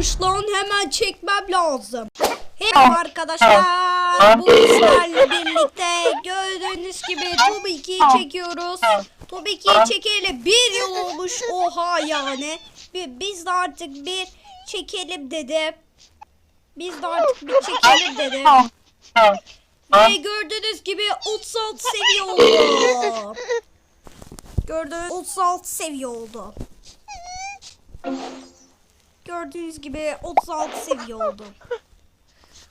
lan hemen çekmem lazım. Hep arkadaşlar bu işlerle birlikte gördüğünüz gibi Tobi 2'yi çekiyoruz. Tobi 2'yi çekeli bir yıl olmuş oha yani. Bi- Biz de artık bir çekelim dedim. Biz de artık bir çekelim dedim. Ve gördüğünüz gibi 36 seviye oldu. Gördüğünüz 36 seviye oldu. Gördüğünüz gibi 36 seviye oldu.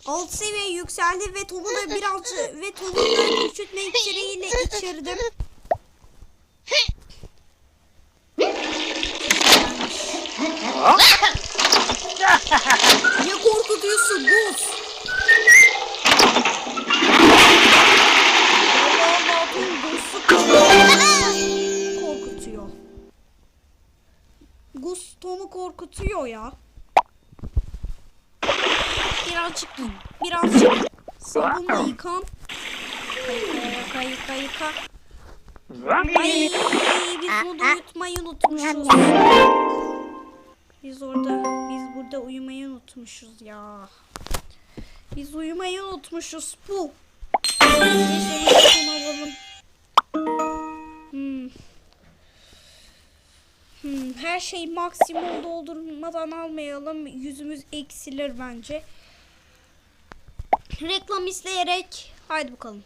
6 seviye yükseldi ve topu da birazcık ve topu da küçültme iksiriyle içirdim. Niye korkutuyorsun Buz? Korkutuyor ya. Birazcık birazcık sabunla yıkan. Yıka yıka yıka. Ay biz bunu uyutmayı unutmuşuz. Biz orada biz burada uyumayı unutmuşuz ya. Biz uyumayı unutmuşuz. Bu. Hmm. Hmm, her şeyi maksimum doldurmadan almayalım. Yüzümüz eksilir bence. Reklam izleyerek. Haydi bakalım.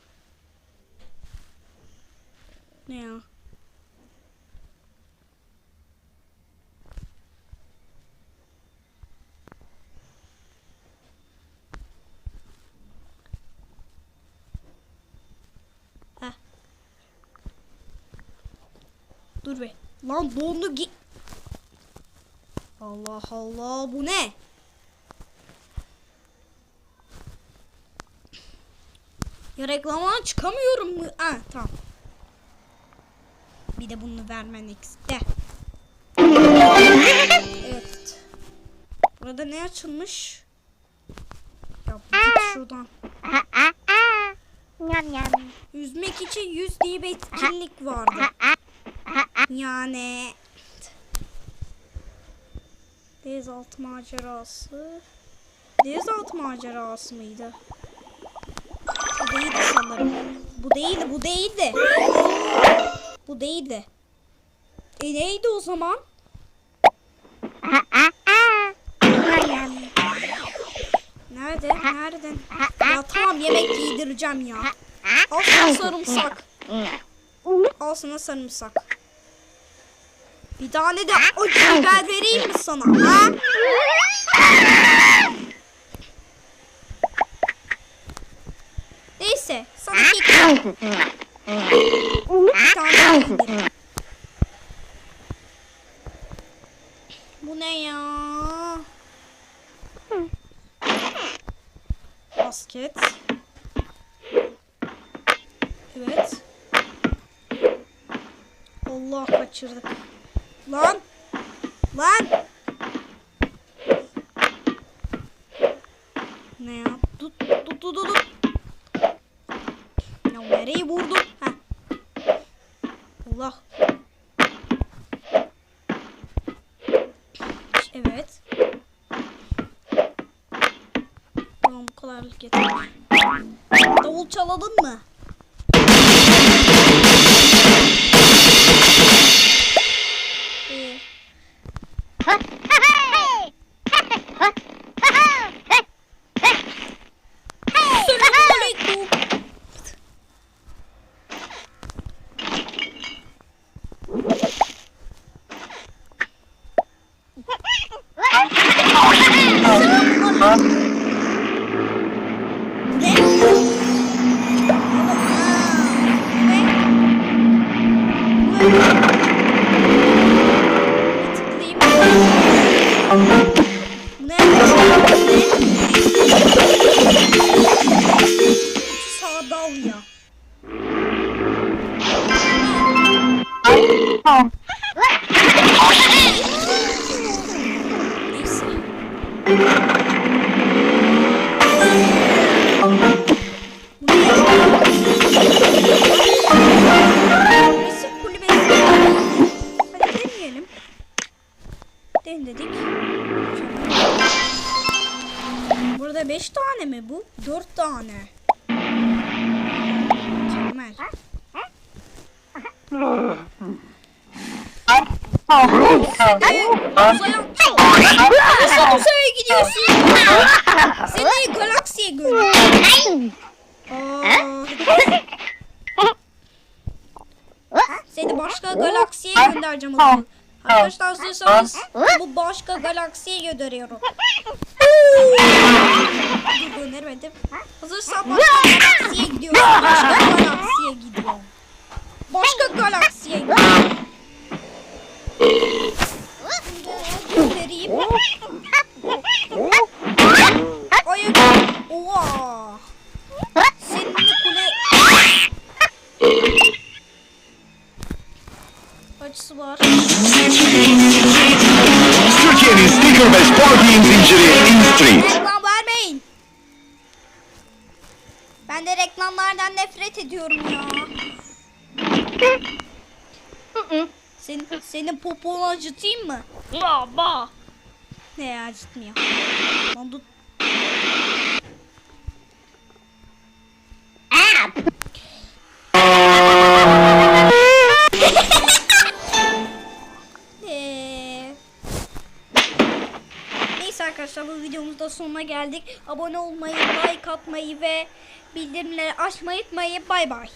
Ne ya? Dur be. Lan dondu git. Allah Allah bu ne? Ya reklamdan çıkamıyorum mu? Ha tamam. Bir de bunu vermen de. Evet. Burada ne açılmış? Ya git şuradan. Yüzmek için 100 diye bir etkinlik vardı. Yani Denizaltı macerası Denizaltı macerası mıydı? Bu değildi sanırım. Bu değildi, bu değildi. Bu değildi. E neydi o zaman? Nerede? Nereden? Ya tamam yemek giydireceğim ya. Al sana sarımsak. Al sana sarımsak. Bir tane de acı biber vereyim mi sana? Ha? Neyse sana kek bir tane. Bu ne ya? Basket. Evet. Allah kaçırdık. Lan. Lan. Ne ya? Tut tut tut tut. Ya nereye vurdum? Heh. Allah. Evet. Tamam bu kadarlık yeter. Davul çalalım mı? Denedik. arada 5 tane mi bu? 4 tane. Mükemmel. Nasıl uzaya gidiyorsun? Seni galaksiye gönder. Aa, Seni başka galaksiye göndereceğim o zaman. Arkadaşlar hazırsanız bu başka galaksiye gönderiyorum. Dur göndermedim. Hazırsan başka galaksiye gidiyorum. Başka galaksiye gidiyorum. Başka galaksiye gidiyorum. Hayır. Oha. Senin de kule... Açısı var. Türkiye'nin sticker ve spor giyim zinciri InStreet. Reklam vermeyin. Ben de reklamlardan nefret ediyorum ya. Senin, senin poponu acıtayım mı? Baba. Ne ya acıtmıyor. Lan Neyse arkadaşlar bu videomuzda sonuna geldik. Abone olmayı, like atmayı ve bildirimleri açmayı unutmayın. Bay bay.